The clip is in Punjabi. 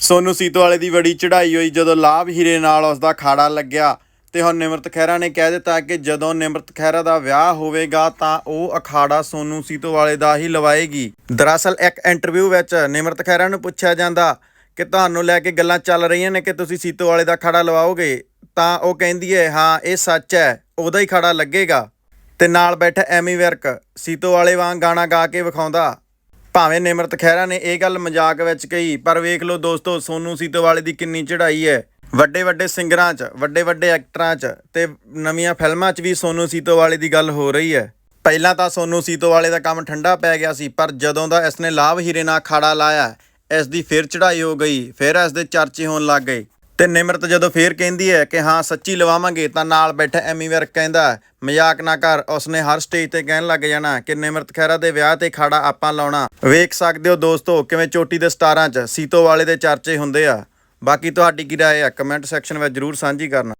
ਸੋਨੂ ਸੀਤਵਾਲੇ ਦੀ ਬੜੀ ਚੜ੍ਹਾਈ ਹੋਈ ਜਦੋਂ ਲਾਭ ਹੀਰੇ ਨਾਲ ਉਸ ਦਾ ਖਾੜਾ ਲੱਗਿਆ ਤੇ ਹੁਣ ਨਿਮਰਤ ਖਹਿਰਾ ਨੇ ਕਹਿ ਦਿੱਤਾ ਕਿ ਜਦੋਂ ਨਿਮਰਤ ਖਹਿਰਾ ਦਾ ਵਿਆਹ ਹੋਵੇਗਾ ਤਾਂ ਉਹ ਅਖਾੜਾ ਸੋਨੂ ਸੀਤਵਾਲੇ ਦਾ ਹੀ ਲਵਾਏਗੀ। ਦਰਅਸਲ ਇੱਕ ਇੰਟਰਵਿਊ ਵਿੱਚ ਨਿਮਰਤ ਖਹਿਰਾ ਨੂੰ ਪੁੱਛਿਆ ਜਾਂਦਾ ਕਿ ਤੁਹਾਨੂੰ ਲੈ ਕੇ ਗੱਲਾਂ ਚੱਲ ਰਹੀਆਂ ਨੇ ਕਿ ਤੁਸੀਂ ਸੀਤਵਾਲੇ ਦਾ ਖਾੜਾ ਲਵਾਓਗੇ? ਤਾਂ ਉਹ ਕਹਿੰਦੀ ਹੈ, ਹਾਂ, ਇਹ ਸੱਚ ਹੈ, ਉਹਦਾ ਹੀ ਖਾੜਾ ਲੱਗੇਗਾ। ਤੇ ਨਾਲ ਬੈਠਾ ਐਮੀ ਵਿਰਕ ਸੀਤਵਾਲੇ ਵਾਂਗ ਗਾਣਾ ਗਾ ਕੇ ਵਿਖਾਉਂਦਾ ਭਾਵੇਂ ਨਿਮਰਤ ਖਹਿਰਾ ਨੇ ਇਹ ਗੱਲ ਮਜ਼ਾਕ ਵਿੱਚ ਕਹੀ, ਪਰ ਵੇਖ ਲਓ ਦੋਸਤੋ, ਸੋਨੂ ਸੀਤੋਵਾਲੇ ਦੀ ਕਿੰਨੀ ਚੜ੍ਹਾਈ ਹੈ। ਵੱਡੇ ਵੱਡੇ ਸਿੰਗਰਾਂ 'ਚ, ਵੱਡੇ ਵੱਡੇ ਐਕਟਰਾਂ 'ਚ ਤੇ ਨਵੀਆਂ ਫਿਲਮਾਂ 'ਚ ਵੀ ਸੋਨੂ ਸੀਤੋਵਾਲੇ ਦੀ ਗੱਲ ਹੋ ਰਹੀ ਹੈ। ਪਹਿਲਾਂ ਤਾਂ ਸੋਨੂ ਸੀਤੋਵਾਲੇ ਦਾ ਕੰਮ ਠੰਡਾ ਪੈ ਗਿਆ ਸੀ, ਪਰ ਜਦੋਂ ਦਾ ਇਸ ਨੇ ਲਾਭ ਹੀਰੇ ਨਾਲ ਖਾੜਾ ਲਾਇਆ ਇਸ ਦੀ ਫਿਰ ਚੜ੍ਹਾਈ ਹੋ ਗਈ, ਫਿਰ ਇਸ ਦੇ ਚਰਚੇ ਹੋਣ ਲੱਗ ਗਏ। ਤੇ ਨਿਮਰਤ ਜਦੋਂ ਫੇਰ ਕਹਿੰਦੀ ਹੈ ਕਿ ਹਾਂ, ਸੱਚੀ ਲਵਾਵਾਂਗੇ, ਤਾਂ ਨਾਲ ਬੈਠਾ ਐਮੀ ਵਰਕ ਕਹਿੰਦਾ, ਮਜ਼ਾਕ ਨਾ ਕਰ, ਉਸਨੇ ਹਰ ਸਟੇਜ ਤੇ ਕਹਿਣ ਲੱਗ ਜਾਣਾ ਕਿ ਨਿਮਰਤ ਖਹਿਰਾ ਦੇ ਵਿਆਹ ਤੇ ਖਾੜਾ ਆਪਾਂ ਲਾਉਣਾ। ਵੇਖ ਸਕਦੇ ਹੋ ਦੋਸਤੋ ਕਿਵੇਂ ਚੋਟੀ ਦੇ ਸਟਾਰਾਂ 'ਚ ਸੀਤੋ ਵਾਲੇ ਦੇ ਚਰਚੇ ਹੁੰਦੇ ਆ। ਬਾਕੀ ਤੁਹਾਡੀ ਕੀ ਰਾਏ ਆ? ਕਮੈਂਟ ਸੈਕਸ਼ਨ ਵਿੱਚ ਜਰੂਰ ਸਾਂਝੀ ਕਰਨਾ।